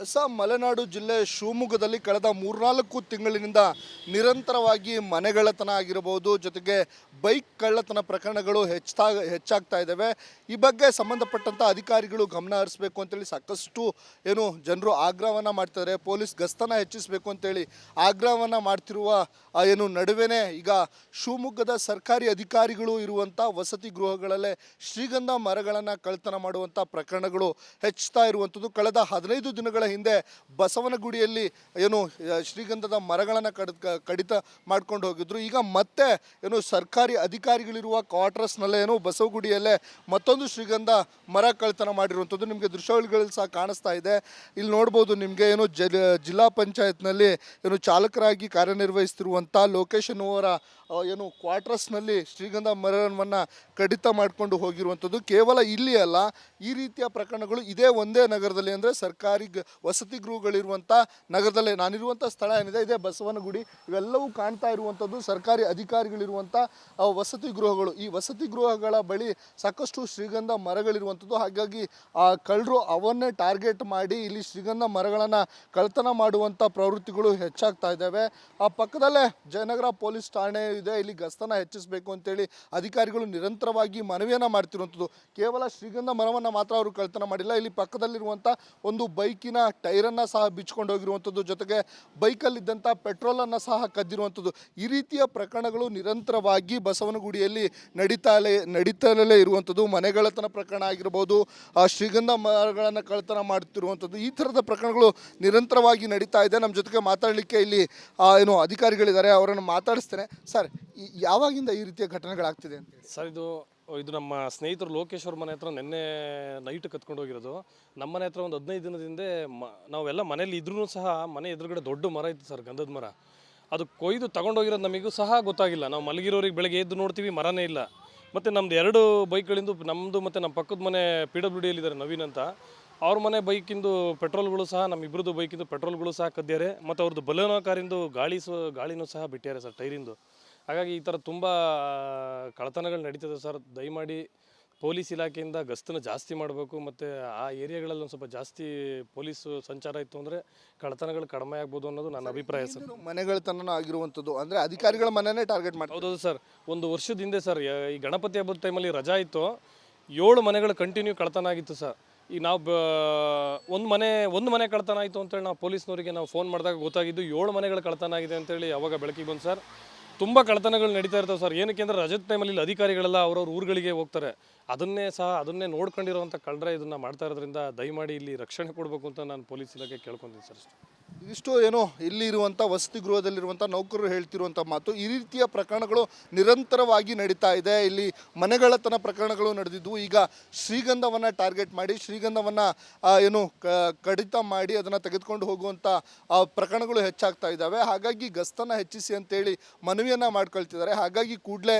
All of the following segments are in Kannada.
ಸ ಮಲೆನಾಡು ಜಿಲ್ಲೆ ಶಿವಮೊಗ್ಗದಲ್ಲಿ ಕಳೆದ ಮೂರ್ನಾಲ್ಕು ತಿಂಗಳಿನಿಂದ ನಿರಂತರವಾಗಿ ಮನೆಗಳತನ ಆಗಿರಬಹುದು. ಜೊತೆಗೆ ಬೈಕ್ ಕಳ್ಳತನ ಪ್ರಕರಣಗಳು ಹೆಚ್ಚಾ ಹೆಚ್ಚಾಗ್ತಾ ಇದ್ದಾವೆ ಈ ಬಗ್ಗೆ ಸಂಬಂಧಪಟ್ಟಂಥ ಅಧಿಕಾರಿಗಳು ಗಮನ ಹರಿಸಬೇಕು ಅಂತೇಳಿ ಸಾಕಷ್ಟು ಏನು ಜನರು ಆಗ್ರಹವನ್ನು ಮಾಡ್ತಾರೆ ಪೊಲೀಸ್ ಗಸ್ತನ ಹೆಚ್ಚಿಸಬೇಕು ಅಂತೇಳಿ ಆಗ್ರಹವನ್ನು ಮಾಡ್ತಿರುವ ಏನು ನಡುವೆನೇ ಈಗ ಶಿವಮೊಗ್ಗದ ಸರ್ಕಾರಿ ಅಧಿಕಾರಿಗಳು ಇರುವಂಥ ವಸತಿ ಗೃಹಗಳಲ್ಲೇ ಶ್ರೀಗಂಧ ಮರಗಳನ್ನು ಕಳ್ತನ ಮಾಡುವಂಥ ಪ್ರಕರಣಗಳು ಹೆಚ್ಚುತ್ತಾ ಇರುವಂಥದ್ದು. ಕಳೆದ ಹದಿನೈದು ದಿನಗಳ ಹಿಂದೆ ಬಸವನಗುಡಿಯಲ್ಲಿ ಏನು ಶ್ರೀಗಂಧದ ಮರಗಳನ್ನು ಕಡ್ ಕಡಿತ ಮಾಡ್ಕೊಂಡು ಹೋಗಿದ್ರು. ಈಗ ಮತ್ತೆ ಏನು ಸರ್ಕಾರಿ ಅಧಿಕಾರಿಗಳಿರುವ ಕ್ವಾರ್ಟರ್ಸ್ನಲ್ಲೇ ಏನು ಬಸವಗುಡಿಯಲ್ಲೇ ಮತ್ತೊಂದು ಶ್ರೀಗಂಧ ಮರ ಕಳ್ತನ ಮಾಡಿರುವಂಥದ್ದು ನಿಮಗೆ ದೃಶ್ಯಗಳಲ್ಲಿ ಸಹ ಕಾಣಿಸ್ತಾ ಇದೆ. ಇಲ್ಲಿ ನೋಡ್ಬೋದು ನಿಮಗೆ ಏನು ಜಿಲ್ಲಾ ಪಂಚಾಯತ್ನಲ್ಲಿ ಏನು ಚಾಲಕರಾಗಿ ಕಾರ್ಯನಿರ್ವಹಿಸ್ತಿರುವಂಥ ಲೊಕೇಶನ್ ಅವರ ಏನು ಕ್ವಾರ್ಟರ್ಸ್ನಲ್ಲಿ ಶ್ರೀಗಂಧ ಮರವನ್ನು ಕಡಿತ ಮಾಡಿಕೊಂಡು ಹೋಗಿರುವಂಥದ್ದು. ಕೇವಲ ಇಲ್ಲಿ ಅಲ್ಲ, ಈ ರೀತಿಯ ಪ್ರಕರಣಗಳು ಇದೇ ಒಂದೇ ನಗರದಲ್ಲಿ ಅಂದರೆ ಸರ್ಕಾರಿ ವಸತಿ ಗೃಹಗಳಿರುವಂಥ ನಗರದಲ್ಲೇ ನಾನಿರುವಂಥ ಸ್ಥಳ ಏನಿದೆ, ಇದೇ ಬಸವನಗುಡಿ. ಇವೆಲ್ಲವೂ ಕಾಣ್ತಾ ಇರುವಂಥದ್ದು ಸರ್ಕಾರಿ ಅಧಿಕಾರಿಗಳಿರುವಂಥ ವಸತಿ ಗೃಹಗಳು. ಈ ವಸತಿ ಗೃಹಗಳ ಬಳಿ ಸಾಕಷ್ಟು ಶ್ರೀಗಂಧ ಮರಗಳಿರುವಂಥದ್ದು. ಹಾಗಾಗಿ ಆ ಕಳ್ಳರು ಅವನ್ನೇ ಟಾರ್ಗೆಟ್ ಮಾಡಿ ಇಲ್ಲಿ ಶ್ರೀಗಂಧ ಮರಗಳನ್ನು ಕಳ್ತನ ಮಾಡುವಂಥ ಪ್ರವೃತ್ತಿಗಳು ಹೆಚ್ಚಾಗ್ತಾ ಇದ್ದಾವೆ. ಆ ಪಕ್ಕದಲ್ಲೇ ಜಯನಗರ ಪೊಲೀಸ್ ಠಾಣೆ ಇದೆ. ಇಲ್ಲಿ ಗಸ್ತನ ಹೆಚ್ಚಿಸಬೇಕು ಅಂತೇಳಿ ಅಧಿಕಾರಿಗಳು ನಿರಂತರವಾಗಿ ಮನವಿಯನ್ನು ಮಾಡ್ತಿರುವಂಥದ್ದು. ಕೇವಲ ಶ್ರೀಗಂಧ ಮರವನ್ನು ಮಾತ್ರ ಅವರು ಕಳ್ತನ ಮಾಡಿಲ್ಲ. ಇಲ್ಲಿ ಪಕ್ಕದಲ್ಲಿರುವಂಥ ಒಂದು ಬೈಕಿನ ಟೈರನ್ನು ಸಹ ಬಿಚ್ಕೊಂಡು ಹೋಗಿರುವಂಥದ್ದು. ಜೊತೆಗೆ ಬೈಕಲ್ಲಿದ್ದಂಥ ಪೆಟ್ರೋಲನ್ನು ಸಹ ಕದ್ದಿರುವಂಥದ್ದು. ಈ ರೀತಿಯ ಪ್ರಕರಣಗಳು ನಿರಂತರವಾಗಿ ಬಸವನಗುಡಿಯಲ್ಲಿ ನಡೀತಾಲೇ, ನಡೀತಲೇ ಇರುವಂಥದ್ದು. ಮನೆಗಳತನ ಪ್ರಕರಣ ಆಗಿರ್ಬೋದು ಶ್ರೀಗಂಧ ಮರಗಳನ್ನು ಕಳ್ತನ ಮಾಡ್ತಿರುವಂಥದ್ದು. ಈ ಥರದ ಪ್ರಕರಣಗಳು ನಿರಂತರವಾಗಿ ನಡೀತಾ ಇದೆ. ನಮ್ಮ ಜೊತೆಗೆ ಮಾತಾಡಲಿಕ್ಕೆ ಇಲ್ಲಿ ಏನು ಅಧಿಕಾರಿಗಳಿದ್ದಾರೆ, ಅವರನ್ನು ಮಾತಾಡಿಸ್ತೇನೆ. ಸರ್ ಯಾವಾಗಿಂದ ಈ ರೀತಿಯ ಘಟನೆಗಳಾಗ್ತಿದೆ ಅಂತ ಸರ್, ಇದು ಇದು ನಮ್ಮ ಸ್ನೇಹಿತರು ಲೋಕೇಶ್ವರ ಮನೆ ಹತ್ರ ನಿನ್ನೆ ನೈಟ್ ಕತ್ಕೊಂಡು ಹೋಗಿರೋದು. ನಮ್ಮ ಮನೆ ಹತ್ರ ಒಂದು ಹದಿನೈದು ದಿನದಿಂದ ಮ, ನಾವೆಲ್ಲ ಮನೇಲಿ ಇದ್ರೂ ಸಹ ಮನೆ ಎದುರುಗಡೆ ದೊಡ್ಡ ಮರ ಇತ್ತು ಸರ್, ಗಂಧದ ಮರ. ಅದು ಕೊಯ್ದು ತಗೊಂಡೋಗಿರೋದು ನಮಗೂ ಸಹ ಗೊತ್ತಾಗಿಲ್ಲ. ನಾವು ಮಲಗಿರೋರಿಗೆ ಬೆಳಗ್ಗೆ ಎದ್ದು ನೋಡ್ತೀವಿ, ಮರನೇ ಇಲ್ಲ. ಮತ್ತು ನಮ್ದು ಎರಡು ಬೈಕ್ಗಳಿಂದು ನಮ್ಮದು ಮತ್ತು ನಮ್ಮ ಪಕ್ಕದ ಮನೆ ಪಿ ಡಬ್ಲ್ಯೂ ಡಿಯಲ್ಲಿದ್ದಾರೆ ನವೀನ್ ಅಂತ. ಅವ್ರ ಮನೆ ಬೈಕಿಂದು ಪೆಟ್ರೋಲ್ಗಳು ಸಹ, ನಮ್ಮ ಇಬ್ಬರದು ಬೈಕಿಂದು ಪೆಟ್ರೋಲ್ಗಳು ಸಹ ಕದ್ದಿದ್ದಾರೆ ಮತ್ತು ಅವ್ರದ್ದು ಬಲೋನೋ ಕಾರಿಂದು ಗಾಳಿ ಸು, ಗಾಳಿನೂ ಸಹ ಬಿಟ್ಟಿದ್ದಾರೆ ಸರ್, ಟೈರಿಂದು. ಹಾಗಾಗಿ ಈ ಥರ ತುಂಬ ಕಳತನಗಳು ನಡೀತದೆ ಸರ್. ದಯಮಾಡಿ ಪೊಲೀಸ್ ಇಲಾಖೆಯಿಂದ ಗಸ್ತನ ಜಾಸ್ತಿ ಮಾಡಬೇಕು ಮತ್ತು ಆ ಏರಿಯಾಗಳಲ್ಲಿ ಒಂದು ಸ್ವಲ್ಪ ಜಾಸ್ತಿ ಪೊಲೀಸ್ ಸಂಚಾರ ಇತ್ತು ಅಂದರೆ ಕಳ್ಳತನಗಳು ಕಡಿಮೆ ಆಗ್ಬೋದು ಅನ್ನೋದು ನನ್ನ ಅಭಿಪ್ರಾಯ ಸರ್. ಮನೆಗಳ ಮನೆಗಳತನ ಆಗಿರುವಂಥದ್ದು ಅಂದರೆ ಅಧಿಕಾರಿಗಳ ಮನೆಯೇ ಟಾರ್ಗೆಟ್ ಮಾಡಿ ಹೌದೌದು ಸರ್. ಒಂದು ವರ್ಷದ ಹಿಂದೆ ಸರ್ ಈ ಗಣಪತಿ ಹಬ್ಬದ ಟೈಮಲ್ಲಿ ರಜಾ ಇತ್ತು. ಏಳು ಮನೆಗಳು ಕಂಟಿನ್ಯೂ ಕಳತನ ಆಗಿತ್ತು ಸರ್. ಈಗ ನಾವು ಬ ಒಂದು ಮನೆ ಒಂದು ಮನೆ ಕಳ್ತನ ಆಯಿತು ಅಂತೇಳಿ ನಾವು ಪೊಲೀಸ್ನವರಿಗೆ ನಾವು ಫೋನ್ ಮಾಡಿದಾಗ ಗೊತ್ತಾಗಿದ್ದು ಏಳು ಮನೆಗಳು ಕಳ್ತನ ಆಗಿದೆ ಅಂತೇಳಿ ಅವಾಗ ಬೆಳಕಿಗೆ ಬಂದು ಸರ್. ತುಂಬ ಕಳತನಗಳು ನಡೀತಾ ಇರ್ತವೆ ಸರ್. ಏನಕ್ಕೆ ಅಂದರೆ ರಜದ ಟೈಮಲ್ಲಿ ಇಲ್ಲಿ ಅಧಿಕಾರಿಗಳೆಲ್ಲ ಅವ್ರವ್ರ ಊರುಗಳಿಗೆ ಹೋಗ್ತಾರೆ. ಅದನ್ನೇ ಸಹ ಅದನ್ನೇ ನೋಡ್ಕೊಂಡಿರುವಂಥ ಕಳ್ಳರೆ ಇದನ್ನು ಮಾಡ್ತಾ ಇರೋದ್ರಿಂದ ದಯಮಾಡಿ ಇಲ್ಲಿ ರಕ್ಷಣೆ ಕೊಡಬೇಕು ಅಂತ ನಾನು ಪೊಲೀಸ್ ಇಲಾಖೆ ಕೇಳ್ಕೊತೀನಿ ಸರ್ ಇದಿಷ್ಟು ಏನು ಇಲ್ಲಿ ಇರುವಂಥ ವಸತಿ ಗೃಹದಲ್ಲಿರುವಂಥ ನೌಕರರು ಹೇಳ್ತಿರುವಂಥ ಮಾತು ಈ ರೀತಿಯ ಪ್ರಕರಣಗಳು ನಿರಂತರವಾಗಿ ನಡೀತಾ ಇದೆ. ಇಲ್ಲಿ ಮನೆಗಳತನ ಪ್ರಕರಣಗಳು ನಡೆದಿದ್ದು. ಈಗ ಶ್ರೀಗಂಧವನ್ನು ಟಾರ್ಗೆಟ್ ಮಾಡಿ, ಶ್ರೀಗಂಧವನ್ನು ಏನು ಕಡಿತ ಮಾಡಿ ಅದನ್ನು ತೆಗೆದುಕೊಂಡು ಹೋಗುವಂಥ ಪ್ರಕರಣಗಳು ಹೆಚ್ಚಾಗ್ತಾ ಇದ್ದಾವೆ. ಹಾಗಾಗಿ ಗಸ್ತನ ಹೆಚ್ಚಿಸಿ ಅಂತೇಳಿ ಮನವಿಯನ್ನು ಮಾಡ್ಕೊಳ್ತಿದ್ದಾರೆ. ಹಾಗಾಗಿ ಕೂಡಲೇ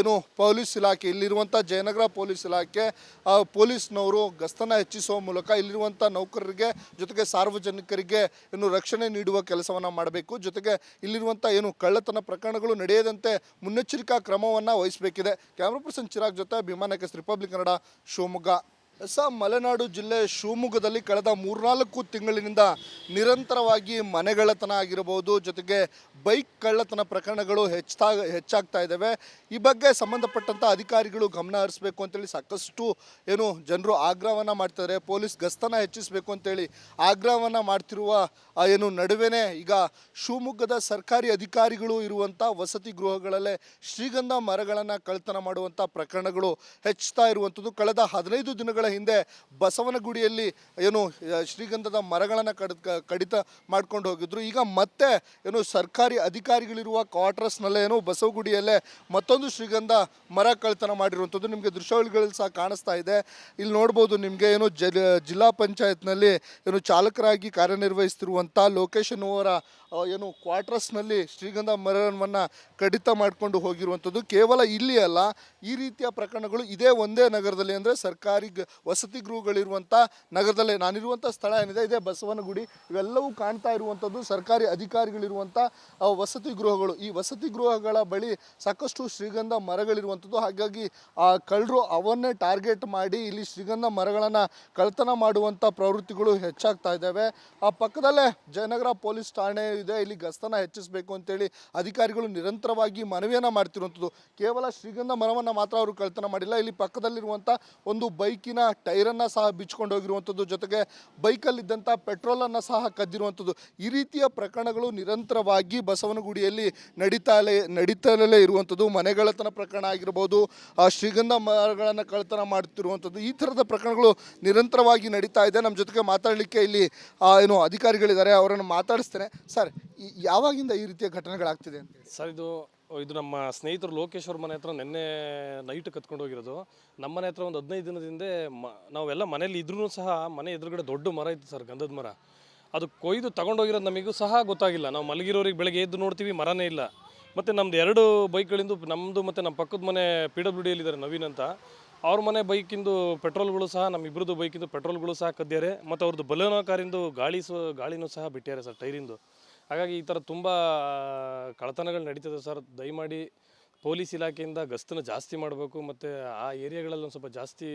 ಏನು ಪೊಲೀಸ್ ಇಲಾಖೆ ಇಲ್ಲಿರುವಂಥ ಜಯನಗರ ಪೊಲೀಸ್ ಇಲಾಖೆ ಆ, ಪೊಲೀಸ್ನವರು ಗಸ್ತನ ಹೆಚ್ಚಿಸುವ ಮೂಲಕ ಇಲ್ಲಿರುವಂಥ ನೌಕರರಿಗೆ ಜೊತೆಗೆ ಸಾರ್ವಜನಿಕರಿಗೆ ಏನು ರಕ್ಷಣೆ ನೀಡುವ ಕೆಲಸವನ್ನು ಮಾಡಬೇಕು. ಜೊತೆಗೆ ಇಲ್ಲಿರುವಂಥ ಏನು ಕಳ್ಳತನ ಪ್ರಕರಣಗಳು ನಡೆಯದಂತೆ ಮುನ್ನೆಚ್ಚರಿಕಾ ಕ್ರಮವನ್ನು ವಹಿಸಬೇಕಿದೆ. ಕ್ಯಾಮ್ರಾ ಪರ್ಸನ್ ಚಿರಾಗ್ ಜೊತೆ ಭೀಮಾನಕಸ್ ರಿಪಬ್ಲಿಕ್ ಕನ್ನಡ ಶಿವಮೊಗ್ಗ. ಸ ಮಲೆನಾಡು ಜಿಲ್ಲೆ ಶಿವಮೊಗ್ಗದಲ್ಲಿ ಕಳೆದ ಮೂರ್ನಾಲ್ಕು ತಿಂಗಳಿನಿಂದ ನಿರಂತರವಾಗಿ ಮನೆಗಳ್ಳತನ ಆಗಿರಬಹುದು. ಜೊತೆಗೆ ಬೈಕ್ ಕಳ್ಳತನ ಪ್ರಕರಣಗಳು ಹೆಚ್ಚಾ ಹೆಚ್ಚಾಗ್ತಾ ಇದ್ದಾವೆ. ಈ ಬಗ್ಗೆ ಸಂಬಂಧಪಟ್ಟಂಥ ಅಧಿಕಾರಿಗಳು ಗಮನ ಹರಿಸಬೇಕು ಅಂತೇಳಿ ಸಾಕಷ್ಟು ಏನು ಜನರು ಆಗ್ರಹವನ್ನು ಮಾಡ್ತಾರೆ ಪೊಲೀಸ್ ಗಸ್ತನ ಹೆಚ್ಚಿಸಬೇಕು ಅಂತೇಳಿ ಆಗ್ರಹವನ್ನು ಮಾಡ್ತಿರುವ ಏನು ನಡುವೆನೇ ಈಗ ಶಿವಮೊಗ್ಗದ ಸರ್ಕಾರಿ ಅಧಿಕಾರಿಗಳು ಇರುವಂಥ ವಸತಿ ಗೃಹಗಳಲ್ಲೇ ಶ್ರೀಗಂಧ ಮರಗಳನ್ನು ಕಳ್ಳತನ ಮಾಡುವಂಥ ಪ್ರಕರಣಗಳು ಹೆಚ್ಚುತ್ತಾ ಇರುವಂಥದ್ದು ಕಳೆದ ಹದಿನೈದು ದಿನಗಳ ಹಿಂದೆ ಬಸವನಗುಡಿಯಲ್ಲಿ ಏನು ಶ್ರೀಗಂಧದ ಮರಗಳನ್ನು ಕಡ್ ಕಡಿತ ಮಾಡ್ಕೊಂಡು ಹೋಗಿದ್ರು. ಈಗ ಮತ್ತೆ ಏನು ಸರ್ಕಾರಿ ಅಧಿಕಾರಿಗಳಿರುವ ಕ್ವಾರ್ಟರ್ಸ್ನಲ್ಲೇ ಏನು ಬಸವಗುಡಿಯಲ್ಲೇ ಮತ್ತೊಂದು ಶ್ರೀಗಂಧ ಮರ ಕಳ್ತನ ಮಾಡಿರುವಂಥದ್ದು ನಿಮಗೆ ದೃಶ್ಯಾವಳಿಗಳಲ್ಲಿ ಸಹ ಕಾಣಿಸ್ತಾ ಇದೆ. ಇಲ್ಲಿ ನೋಡ್ಬೋದು ನಿಮಗೆ ಏನು ಜಲ್, ಜಿಲ್ಲಾ ಪಂಚಾಯತ್ನಲ್ಲಿ ಏನು ಚಾಲಕರಾಗಿ ಕಾರ್ಯನಿರ್ವಹಿಸ್ತಿರುವಂಥ ಲೋಕೇಶ್ ಅವರ ಏನು ಕ್ವಾರ್ಟರ್ಸ್ನಲ್ಲಿ ಶ್ರೀಗಂಧ ಮರವನ್ನು ಕಡಿತ ಮಾಡಿಕೊಂಡು ಹೋಗಿರುವಂಥದ್ದು. ಕೇವಲ ಇಲ್ಲಿ ಅಲ್ಲ, ಈ ರೀತಿಯ ಪ್ರಕರಣಗಳು ಇದೇ ಒಂದೇ ನಗರದಲ್ಲಿ ಅಂದರೆ ಸರ್ಕಾರಿ ವಸತಿ ಗೃಹಗಳಿರುವಂಥ ನಗರದಲ್ಲೇ ನಾನಿರುವಂಥ ಸ್ಥಳ ಏನಿದೆ, ಇದೇ ಬಸವನಗುಡಿ. ಇವೆಲ್ಲವೂ ಕಾಣ್ತಾ ಇರುವಂಥದ್ದು ಸರ್ಕಾರಿ ಅಧಿಕಾರಿಗಳಿರುವಂಥ ವಸತಿ ಗೃಹಗಳು. ಈ ವಸತಿ ಗೃಹಗಳ ಬಳಿ ಸಾಕಷ್ಟು ಶ್ರೀಗಂಧ ಮರಗಳಿರುವಂಥದ್ದು ಹಾಗಾಗಿ ಆ ಕಳ್ಳರು ಅವನ್ನೇ ಟಾರ್ಗೆಟ್ ಮಾಡಿ ಇಲ್ಲಿ ಶ್ರೀಗಂಧ ಮರಗಳನ್ನು ಕಳ್ತನ ಮಾಡುವಂಥ ಪ್ರವೃತ್ತಿಗಳು ಹೆಚ್ಚಾಗ್ತಾ ಇದ್ದಾವೆ. ಆ ಪಕ್ಕದಲ್ಲೇ ಜಯನಗರ ಪೊಲೀಸ್ ಠಾಣೆ ಇದೆ. ಇಲ್ಲಿ ಗಸ್ತನ ಹೆಚ್ಚಿಸಬೇಕು ಅಂತೇಳಿ ಅಧಿಕಾರಿಗಳು ನಿರಂತರವಾಗಿ ಮನವಿಯನ್ನು ಮಾಡ್ತಿರುವಂಥದ್ದು ಕೇವಲ ಶ್ರೀಗಂಧ ಮರವನ್ನು ಮಾತ್ರ ಅವರು ಕಳ್ತನ ಮಾಡಿಲ್ಲ. ಇಲ್ಲಿ ಪಕ್ಕದಲ್ಲಿರುವಂಥ ಒಂದು ಬೈಕಿನ ಟೈರನ್ನು ಸಹ ಬಿಚ್ಕೊಂಡು ಹೋಗಿರುವಂಥದ್ದು, ಜೊತೆಗೆ ಬೈಕಲ್ಲಿದ್ದಂಥ ಪೆಟ್ರೋಲನ್ನು ಸಹ ಕದ್ದಿರುವಂಥದ್ದು. ಈ ರೀತಿಯ ಪ್ರಕರಣಗಳು ನಿರಂತರವಾಗಿ ಬಸವನಗುಡಿಯಲ್ಲಿ ನಡೀತಾಲೆ, ನಡೀತಲೇ ಇರುವಂಥದ್ದು. ಮನೆಗಳತನ ಪ್ರಕರಣ ಆಗಿರ್ಬೋದು ಶ್ರೀಗಂಧ ಮರಗಳನ್ನು ಕಳ್ತನ ಮಾಡ್ತಿರುವಂಥದ್ದು. ಈ ಥರದ ಪ್ರಕರಣಗಳು ನಿರಂತರವಾಗಿ ನಡೀತಾ ಇದೆ. ನಮ್ಮ ಜೊತೆಗೆ ಮಾತಾಡಲಿಕ್ಕೆ ಇಲ್ಲಿ ಏನು ಅಧಿಕಾರಿಗಳಿದ್ದಾರೆ, ಅವರನ್ನು ಮಾತಾಡಿಸ್ತೇನೆ. ಸರ್ ಯಾವಾಗಿಂದ ಈ ರೀತಿಯ ಘಟನೆಗಳಾಗ್ತಿದೆ ಅಂತ ಸರ್, ಇದು ಇದು ನಮ್ಮ ಸ್ನೇಹಿತರು ಲೋಕೇಶ್ ಅವ್ರ ಮನೆ ಹತ್ರ ನಿನ್ನೆ ನೈಟ್ ಕತ್ಕೊಂಡು ಹೋಗಿರೋದು. ನಮ್ಮ ಮನೆ ಹತ್ರ ಒಂದು ಹದಿನೈದು ದಿನದಿಂದ ಮ, ನಾವೆಲ್ಲ ಮನೇಲಿ ಇದ್ರೂ ಸಹ ಮನೆ ಎದುರುಗಡೆ ದೊಡ್ಡ ಮರ ಇತ್ತು ಸರ್, ಗಂಧದ ಮರ. ಅದು ಕೊಯ್ದು ತಗೊಂಡೋಗಿರೋದು ನಮಗೂ ಸಹ ಗೊತ್ತಾಗಿಲ್ಲ. ನಾವು ಮಲಗಿರೋರಿಗೆ ಬೆಳಗ್ಗೆ ಎದ್ದು ನೋಡ್ತೀವಿ, ಮರನೇ ಇಲ್ಲ. ಮತ್ತು ನಮ್ಮದು ಎರಡು ಬೈಕ್ಗಳಿಂದು ನಮ್ಮದು ಮತ್ತು ನಮ್ಮ ಪಕ್ಕದ ಮನೆ ಪಿ ಡಬ್ಲ್ಯೂ ಡಿ ಇದ್ದಾರೆ ನವೀನ್ ಅಂತ. ಅವ್ರ ಮನೆ ಬೈಕಿಂದು ಪೆಟ್ರೋಲ್ಗಳು ಸಹ ನಮ್ಮ ಇಬ್ಬರದು ಬೈಕಿಂದು ಪೆಟ್ರೋಲ್ಗಳು ಸಹ ಕದ್ದಿದ್ದಾರೆ ಮತ್ತು ಅವ್ರದ್ದು ಬಲೋನೋ ಕಾರಿಂದು ಗಾಳಿ ಗಾಳಿನೂ ಸಹ ಬಿಟ್ಟಿದ್ದಾರೆ ಸರ್, ಟೈರಿಂದು. ಹಾಗಾಗಿ ಈ ಥರ ತುಂಬ ಕಳ್ಳತನಗಳು ನಡೀತದೆ ಸರ್. ದಯಮಾಡಿ ಪೊಲೀಸ್ ಇಲಾಖೆಯಿಂದ ಗಸ್ತನ್ನು ಜಾಸ್ತಿ ಮಾಡಬೇಕು. ಮತ್ತು ಆ ಏರಿಯಾಗಳಲ್ಲಿ ಒಂದು ಸ್ವಲ್ಪ ಜಾಸ್ತಿ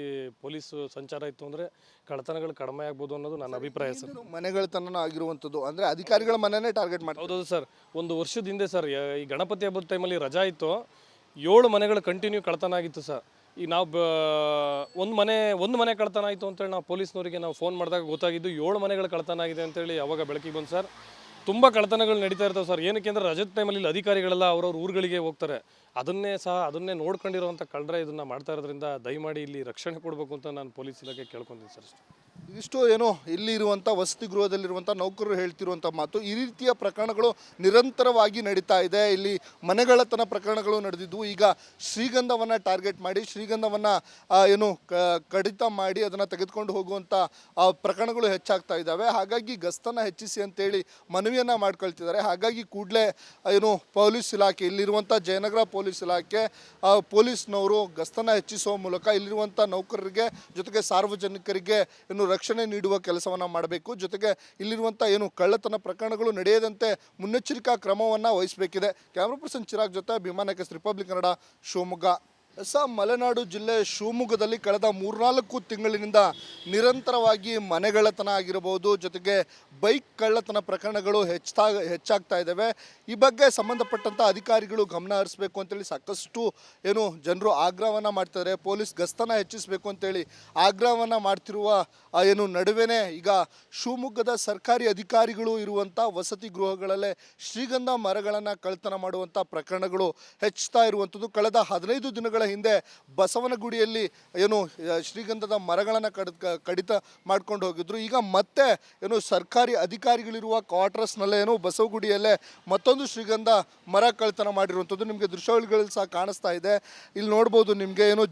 ಪೊಲೀಸ್ ಸಂಚಾರ ಇತ್ತು ಅಂದರೆ ಕಳ್ಳತನಗಳು ಕಡಿಮೆ ಆಗ್ಬೋದು ಅನ್ನೋದು ನನ್ನ ಅಭಿಪ್ರಾಯ ಸರ್. ಮನೆಗಳ ಮನೆಗಳತನ ಆಗಿರುವಂಥದ್ದು. ಅಂದರೆ ಅಧಿಕಾರಿಗಳ ಮನೆಯೇ ಟಾರ್ಗೆಟ್ ಮಾಡ್ತಾರೆ ಹೌದೌದು ಸರ್. ಒಂದು ವರ್ಷದ ಹಿಂದೆ ಸರ್ ಈ ಗಣಪತಿ ಹಬ್ಬದ ಟೈಮಲ್ಲಿ ರಜಾ ಇತ್ತು. ಏಳು ಮನೆಗಳು ಕಂಟಿನ್ಯೂ ಕಳತನ ಆಗಿತ್ತು ಸರ್. ಈಗ ನಾವು ಬ ಒಂದು ಮನೆ ಒಂದು ಮನೆ ಕಳತನ ಆಯಿತು ಅಂತೇಳಿ ನಾವು ಪೊಲೀಸ್ನವರಿಗೆ ನಾವು ಫೋನ್ ಮಾಡಿದಾಗ ಗೊತ್ತಾಗಿದ್ದು ಏಳು ಮನೆಗಳು ಕಳತನ ಆಗಿದೆ ಅಂತೇಳಿ ಅವಾಗ ಬೆಳಕಿಗೆ ಬಂದು ಸರ್. ತುಂಬ ಕಳತನಗಳು ನಡೀತಾ ಇರ್ತವೆ ಸರ್. ಏನಕ್ಕೆ ಅಂದರೆ ರಜತ್ ಟೈಮಲ್ಲಿ ಇಲ್ಲಿ ಅಧಿಕಾರಿಗಳೆಲ್ಲ ಅವ್ರವ್ರ ಊರುಗಳಿಗೆ ಹೋಗ್ತಾರೆ. ಅದನ್ನೇ ಸಹ, ಅದನ್ನೇ ನೋಡ್ಕೊಂಡಿರೋವಂಥ ಕಳ್ಳರ ಇದನ್ನು ಮಾಡ್ತಾ ಇರೋದ್ರಿಂದ ದಯಮಾಡಿ ಇಲ್ಲಿ ರಕ್ಷಣೆ ಕೊಡಬೇಕು ಅಂತ ನಾನು ಪೊಲೀಸ್ ಇಲಾಖೆ ಕೇಳ್ಕೊತೀನಿ ಸರ್ ಅಷ್ಟೇ ಏನೋ ಏನು ಇಲ್ಲಿ ಇರುವಂಥ ವಸತಿ ಗೃಹದಲ್ಲಿರುವಂಥ ನೌಕರರು ಹೇಳ್ತಿರುವಂಥ ಮಾತು, ಈ ರೀತಿಯ ಪ್ರಕರಣಗಳು ನಿರಂತರವಾಗಿ ನಡೀತಾ ಇದೆ. ಇಲ್ಲಿ ಮನೆಗಳತನ ಪ್ರಕರಣಗಳು ನಡೆದಿದ್ದು ಈಗ ಶ್ರೀಗಂಧವನ್ನು ಟಾರ್ಗೆಟ್ ಮಾಡಿ, ಶ್ರೀಗಂಧವನ್ನು ಏನು ಕಡಿತ ಮಾಡಿ ಅದನ್ನು ತೆಗೆದುಕೊಂಡು ಹೋಗುವಂಥ ಪ್ರಕರಣಗಳು ಹೆಚ್ಚಾಗ್ತಾ ಇದ್ದಾವೆ. ಹಾಗಾಗಿ ಗಸ್ತನ್ನು ಹೆಚ್ಚಿಸಿ ಅಂತೇಳಿ ಮನವಿಯನ್ನು ಮಾಡ್ಕೊಳ್ತಿದ್ದಾರೆ. ಹಾಗಾಗಿ ಕೂಡಲೇ ಏನು ಪೊಲೀಸ್ ಇಲಾಖೆ, ಇಲ್ಲಿರುವಂಥ ಜಯನಗರ ಪೊಲೀಸ್ ಇಲಾಖೆ ಪೊಲೀಸ್ನವರು ಗಸ್ತನ್ನು ಹೆಚ್ಚಿಸುವ ಮೂಲಕ ಇಲ್ಲಿರುವಂಥ ನೌಕರರಿಗೆ ಜೊತೆಗೆ ಸಾರ್ವಜನಿಕರಿಗೆ ಏನು ರಕ್ಷಣೆ ನೀಡುವ ಕೆಲಸವನ್ನು ಮಾಡಬೇಕು. ಜೊತೆಗೆ ಇಲ್ಲಿರುವಂಥ ಏನು ಕಳ್ಳತನ ಪ್ರಕರಣಗಳು ನಡೆಯದಂತೆ ಮುನ್ನೆಚ್ಚರಿಕಾ ಕ್ರಮವನ್ನು ವಹಿಸಬೇಕಿದೆ. ಕ್ಯಾಮ್ರಾ ಪರ್ಸನ್ ಚಿರಾಗ್ ಜೊತೆ ಭೀಮಾನಕಸ್ ರಿಪಬ್ಲಿಕ್ ಕನ್ನಡ ಶಿವಮೊಗ್ಗ. ಸ ಮಲೆನಾಡು ಜಿಲ್ಲೆ ಶಿವಮೊಗ್ಗದಲ್ಲಿ ಕಳೆದ ಮೂರ್ನಾಲ್ಕು ತಿಂಗಳಿನಿಂದ ನಿರಂತರವಾಗಿ ಮನೆಗಳತನ ಆಗಿರಬಹುದು. ಜೊತೆಗೆ ಬೈಕ್ ಕಳ್ಳತನ ಪ್ರಕರಣಗಳು ಹೆಚ್ಚಾ, ಹೆಚ್ಚಾಗ್ತಾ ಇದ್ದಾವೆ. ಈ ಬಗ್ಗೆ ಸಂಬಂಧಪಟ್ಟಂಥ ಅಧಿಕಾರಿಗಳು ಗಮನ ಹರಿಸಬೇಕು ಅಂತೇಳಿ ಸಾಕಷ್ಟು ಏನು ಜನರು ಆಗ್ರಹವನ್ನು ಮಾಡ್ತಿದ್ದಾರೆ. ಪೊಲೀಸ್ ಗಸ್ತನ ಹೆಚ್ಚಿಸಬೇಕು ಅಂತೇಳಿ ಆಗ್ರಹವನ್ನು ಮಾಡ್ತಿರುವ ಏನು ನಡುವೆನೇ ಈಗ ಶಿವಮೊಗ್ಗದ ಸರ್ಕಾರಿ ಅಧಿಕಾರಿಗಳು ಇರುವಂಥ ವಸತಿ ಗೃಹಗಳಲ್ಲೇ ಶ್ರೀಗಂಧ ಮರಗಳನ್ನು ಕಳ್ಳತನ ಮಾಡುವಂಥ ಪ್ರಕರಣಗಳು ಹೆಚ್ಚುತ್ತಾ ಇರುವಂಥದ್ದು ಕಳೆದ ಹದಿನೈದು ದಿನಗಳ ಹಿಂದೆ ಬಸವನಗುಡಿಯಲ್ಲಿ ಏನು ಶ್ರೀಗಂಧದ ಮರಗಳನ್ನು ಕಡ ಕಡಿತ ಮಾಡ್ಕೊಂಡು ಹೋಗಿದ್ರು. ಈಗ ಮತ್ತೆ ಏನು ಸರ್ಕಾರಿ ಅಧಿಕಾರಿಗಳಿರುವ ಕ್ವಾರ್ಟರ್ಸ್ನಲ್ಲೇ ಏನು ಬಸವಗುಡಿಯಲ್ಲೇ ಮತ್ತೊಂದು ಶ್ರೀಗಂಧ ಮರ ಕಳ್ತನ ಮಾಡಿರುವಂಥದ್ದು ನಿಮಗೆ ದೃಶ್ಯಗಳಲ್ಲಿ ಸಹ ಕಾಣಿಸ್ತಾ ಇದೆ. ಇಲ್ಲಿ ನೋಡ್ಬೋದು ನಿಮಗೆ ಏನು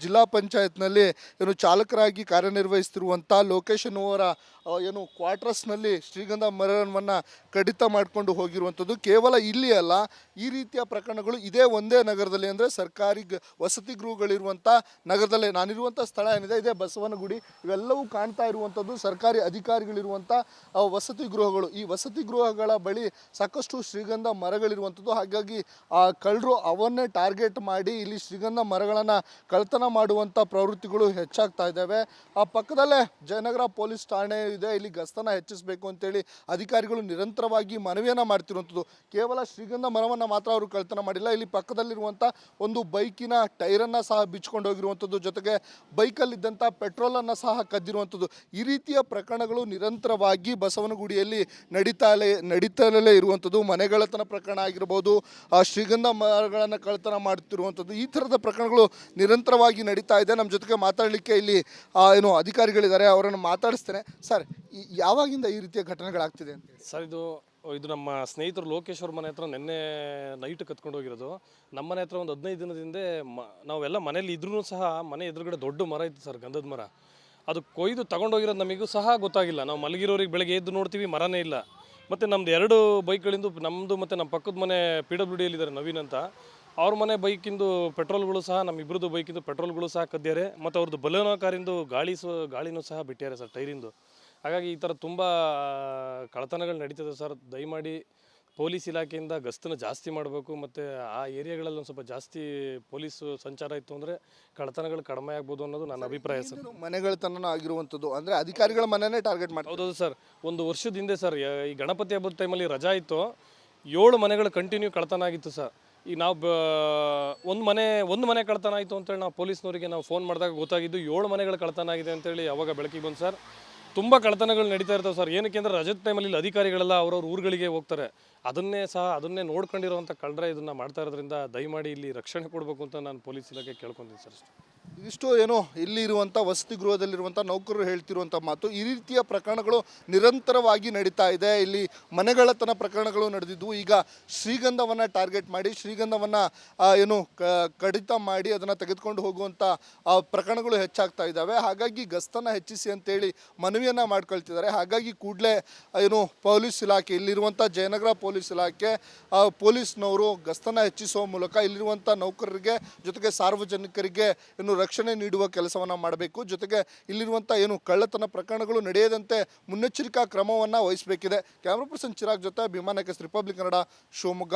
ಜಿಲ್ಲಾ ಪಂಚಾಯತ್ನಲ್ಲಿ ಏನು ಚಾಲಕರಾಗಿ ಕಾರ್ಯನಿರ್ವಹಿಸ್ತಿರುವಂಥ ಲೋಕೇಶ್ ಅನ್ನುವರ ಆ, ಏನು ಕ್ವಾರ್ಟರ್ಸ್ನಲ್ಲಿ ಶ್ರೀಗಂಧ ಮರವನ್ನು ಕಡಿತ ಮಾಡಿಕೊಂಡು ಹೋಗಿರುವಂಥದ್ದು. ಕೇವಲ ಇಲ್ಲಿ ಅಲ್ಲ, ಈ ರೀತಿಯ ಪ್ರಕರಣಗಳು ಇದೇ ಒಂದೇ ನಗರದಲ್ಲಿ ಅಂದರೆ ಸರ್ಕಾರಿ ಗ- ವಸತಿ ಗೃಹಗಳಿರುವಂಥ ನಗರದಲ್ಲೇ ನಾನಿರುವಂಥ ಸ್ಥಳ ಏನಿದೆ, ಇದೇ ಬಸವನಗುಡಿ. ಇವೆಲ್ಲವೂ ಕಾಣ್ತಾ ಇರುವಂಥದ್ದು ಸರ್ಕಾರಿ ಅಧಿಕಾರಿಗಳಿರುವಂಥ ವಸತಿ ಗೃಹಗಳು. ಈ ವಸತಿ ಗೃಹಗಳ ಬಳಿ ಸಾಕಷ್ಟು ಶ್ರೀಗಂಧ ಮರಗಳಿರುವಂಥದ್ದು. ಹಾಗಾಗಿ ಆ ಕಳ್ಳರು ಅವನ್ನೇ ಟಾರ್ಗೆಟ್ ಮಾಡಿ ಇಲ್ಲಿ ಶ್ರೀಗಂಧ ಮರಗಳನ್ನು ಕಳ್ತನ ಮಾಡುವಂಥ ಪ್ರವೃತ್ತಿಗಳು ಹೆಚ್ಚಾಗ್ತಾ ಇದ್ದಾವೆ. ಆ ಪಕ್ಕದಲ್ಲೇ ಜಯನಗರ ಪೊಲೀಸ್ ಠಾಣೆ ಇದೆ, ಇಲ್ಲಿ ಗಸ್ತನ ಹೆಚ್ಚಿಸಬೇಕು ಅಂತೇಳಿ ಅಧಿಕಾರಿಗಳು ನಿರಂತರವಾಗಿ ಮನವಿಯನ್ನು ಮಾಡ್ತಿರುವಂಥದ್ದು. ಕೇವಲ ಶ್ರೀಗಂಧ ಮರವನ್ನು ಮಾತ್ರ ಅವರು ಕಳ್ತನ ಮಾಡಿಲ್ಲ, ಇಲ್ಲಿ ಪಕ್ಕದಲ್ಲಿರುವಂಥ ಒಂದು ಬೈಕಿನ ಟೈರನ್ನು ಸಹ ಬಿಚ್ಕೊಂಡು ಹೋಗಿರುವಂಥದ್ದು, ಜೊತೆಗೆ ಬೈಕಲ್ಲಿದ್ದಂಥ ಪೆಟ್ರೋಲನ್ನು ಸಹ ಕದ್ದಿರುವಂಥದ್ದು. ಈ ರೀತಿಯ ಪ್ರಕರಣಗಳು ನಿರಂತರವಾಗಿ ಬಸವನಗುಡಿಯಲ್ಲಿ ನಡೀತಾಲೇ, ನಡೀತಲೇ ಇರುವಂಥದ್ದು. ಮನೆಗಳತನ ಪ್ರಕರಣ ಆಗಿರ್ಬೋದು ಶ್ರೀಗಂಧ ಮರಗಳನ್ನು ಕಳ್ತನ ಮಾಡ್ತಿರುವಂಥದ್ದು. ಈ ಥರದ ಪ್ರಕರಣಗಳು ನಿರಂತರವಾಗಿ ನಡೀತಾ ಇದೆ. ನಮ್ಮ ಜೊತೆಗೆ ಮಾತಾಡಲಿಕ್ಕೆ ಇಲ್ಲಿ ಏನು ಅಧಿಕಾರಿಗಳಿದ್ದಾರೆ, ಅವರನ್ನು ಮಾತಾಡಿಸ್ತೇನೆ. ಸರ್ ಈ- ಯಾವಾಗಿಂದ ಈ ರೀತಿಯ ಘಟನೆಗಳಾಗ್ತಿದೆ ಅಂತ ಸರ್, ಇದು ಇದು ನಮ್ಮ ಸ್ನೇಹಿತರು ಲೋಕೇಶ್ವರ ಮನೆ ಹತ್ರ ನಿನ್ನೆ ನೈಟ್ ಕತ್ಕೊಂಡು ಹೋಗಿರೋದು. ನಮ್ಮ ಮನೆ ಹತ್ರ ಒಂದು ಹದಿನೈದು ದಿನದಿಂದ ಮ, ನಾವೆಲ್ಲ ಮನೇಲಿ ಇದ್ರೂ ಸಹ ಮನೆ ಎದುರುಗಡೆ ದೊಡ್ಡ ಮರ ಇತ್ತು ಸರ್, ಗಂಧದ ಮರ. ಅದು ಕೊಯ್ದು ತಗೊಂಡೋಗಿರೋದು ನಮಗೂ ಸಹ ಗೊತ್ತಾಗಿಲ್ಲ. ನಾವು ಮಲಗಿರೋರಿಗೆ ಬೆಳಗ್ಗೆ ಎದ್ದು ನೋಡ್ತೀವಿ, ಮರನೇ ಇಲ್ಲ. ಮತ್ತು ನಮ್ದು ಎರಡು ಬೈಕ್ಗಳಿಂದು ನಮ್ಮದು ಮತ್ತು ನಮ್ಮ ಪಕ್ಕದ ಮನೆ ಪಿ ಡಬ್ಲ್ಯೂ ಡಿಯಲ್ಲಿದ್ದಾರೆ ನವೀನ್ ಅಂತ. ಅವ್ರ ಮನೆ ಬೈಕಿಂದು ಪೆಟ್ರೋಲ್ಗಳು ಸಹ ನಮ್ಮ ಇಬ್ಬರದ್ದು ಬೈಕಿಂದು ಪೆಟ್ರೋಲ್ಗಳು ಸಹ ಕದ್ದಿದ್ದಾರೆ ಮತ್ತು ಅವ್ರದ್ದು ಬಲೋನೋ ಕಾರಿಂದು ಗಾಳಿ ಗಾಳಿನೂ ಸಹ ಬಿಟ್ಟಿದ್ದಾರೆ ಸರ್, ಟೈರಿಂದು. ಹಾಗಾಗಿ ಈ ಥರ ತುಂಬ ಕಳ್ಳತನಗಳು ನಡೀತದೆ ಸರ್. ದಯಮಾಡಿ ಪೊಲೀಸ್ ಇಲಾಖೆಯಿಂದ ಗಸ್ತನ್ನು ಜಾಸ್ತಿ ಮಾಡಬೇಕು. ಮತ್ತು ಆ ಏರಿಯಾಗಳಲ್ಲಿ ಒಂದು ಸ್ವಲ್ಪ ಜಾಸ್ತಿ ಪೊಲೀಸ್ ಸಂಚಾರ ಇತ್ತು ಅಂದರೆ ಕಳ್ಳತನಗಳು ಕಡಿಮೆ ಆಗ್ಬೋದು ಅನ್ನೋದು ನನ್ನ ಅಭಿಪ್ರಾಯ ಸರ್. ಮನೆಗಳ ಮನೆಗಳತನ ಆಗಿರುವಂಥದ್ದು. ಅಂದರೆ ಅಧಿಕಾರಿಗಳ ಮನೆನೇ ಟಾರ್ಗೆಟ್ ಮಾಡಿ ಹೌದೌದು ಸರ್. ಒಂದು ವರ್ಷದ ಹಿಂದೆ ಸರ್ ಈ ಗಣಪತಿ ಹಬ್ಬದ ಟೈಮಲ್ಲಿ ರಜಾ ಇತ್ತು. ಏಳು ಮನೆಗಳು ಕಂಟಿನ್ಯೂ ಕಳತನ ಆಗಿತ್ತು ಸರ್. ಈಗ ನಾವು ಬ ಒಂದು ಮನೆ ಒಂದು ಮನೆ ಕಳತನ ಆಯಿತು ಅಂತೇಳಿ ನಾವು ಪೊಲೀಸ್ನವರಿಗೆ ನಾವು ಫೋನ್ ಮಾಡಿದಾಗ ಗೊತ್ತಾಗಿದ್ದು ಏಳು ಮನೆಗಳು ಕಳ್ತನ ಆಗಿದೆ ಅಂತೇಳಿ ಅವಾಗ ಬೆಳಕಿಗೆ ಬಂದು ಸರ್. ತುಂಬ ಕಳತನಗಳು ನಡೀತಾ ಇರ್ತವೆ ಸರ್. ಏನಕ್ಕೆ ಅಂದರೆ ರಜದ ಟೈಮಲ್ಲಿ ಇಲ್ಲಿ ಅಧಿಕಾರಿಗಳೆಲ್ಲ ಅವ್ರವ್ರ ಊರುಗಳಿಗೆ ಹೋಗ್ತಾರೆ. ಅದನ್ನೇ ಸಹ ಅದನ್ನೇ ನೋಡ್ಕೊಂಡಿರುವಂಥ ಕಳ್ಳರ ಇದನ್ನು ಮಾಡ್ತಾ ಇರೋದ್ರಿಂದ ದಯಮಾಡಿ ಇಲ್ಲಿ ರಕ್ಷಣೆ ಕೊಡಬೇಕು ಅಂತ ನಾನು ಪೊಲೀಸ್ ಇಲಾಖೆ ಕೇಳ್ಕೊತೀನಿ ಸರ್ ಅಷ್ಟೇ. ಏನೋ ಏನು ಇಲ್ಲಿ ಇರುವಂಥ ವಸತಿ ಗೃಹದಲ್ಲಿರುವಂಥ ನೌಕರರು ಹೇಳ್ತಿರುವಂಥ ಮಾತು, ಈ ರೀತಿಯ ಪ್ರಕರಣಗಳು ನಿರಂತರವಾಗಿ ನಡೀತಾ ಇದೆ. ಇಲ್ಲಿ ಮನೆಗಳತನ ಪ್ರಕರಣಗಳು ನಡೆದಿದ್ದವು ಈಗ ಶ್ರೀಗಂಧವನ್ನು ಟಾರ್ಗೆಟ್ ಮಾಡಿ, ಶ್ರೀಗಂಧವನ್ನು ಏನು ಕಡಿತ ಮಾಡಿ ಅದನ್ನು ತೆಗೆದುಕೊಂಡು ಹೋಗುವಂಥ ಪ್ರಕರಣಗಳು ಹೆಚ್ಚಾಗ್ತಾ ಇದ್ದಾವೆ. ಹಾಗಾಗಿ ಗಸ್ತನ್ನು ಹೆಚ್ಚಿಸಿ ಅಂತೇಳಿ ಮನವಿಯನ್ನು ಮಾಡ್ಕೊಳ್ತಿದ್ದಾರೆ. ಹಾಗಾಗಿ ಕೂಡಲೇ ಏನು ಪೊಲೀಸ್ ಇಲಾಖೆ, ಇಲ್ಲಿರುವಂಥ ಜಯನಗರ ಪೊಲೀಸ್ ಇಲಾಖೆ ಪೊಲೀಸ್ನವರು ಗಸ್ತನ್ನು ಹೆಚ್ಚಿಸುವ ಮೂಲಕ ಇಲ್ಲಿರುವಂಥ ನೌಕರರಿಗೆ ಜೊತೆಗೆ ಸಾರ್ವಜನಿಕರಿಗೆ ಏನು ರಕ್ಷಣೆ ನೀಡುವ ಕೆಲಸವನ್ನು ಮಾಡಬೇಕು. ಜೊತೆಗೆ ಇಲ್ಲಿರುವಂಥ ಏನು ಕಳ್ಳತನ ಪ್ರಕರಣಗಳು ನಡೆಯದಂತೆ ಮುನ್ನೆಚ್ಚರಿಕಾ ಕ್ರಮವನ್ನು ವಹಿಸಬೇಕಿದೆ. ಕ್ಯಾಮ್ರಾ ಪರ್ಸನ್ ಚಿರಾಗ್ ಜೊತೆ ಭೀಮಾನಕಸ್ ರಿಪಬ್ಲಿಕ್ ಕನ್ನಡ ಶಿವಮೊಗ್ಗ.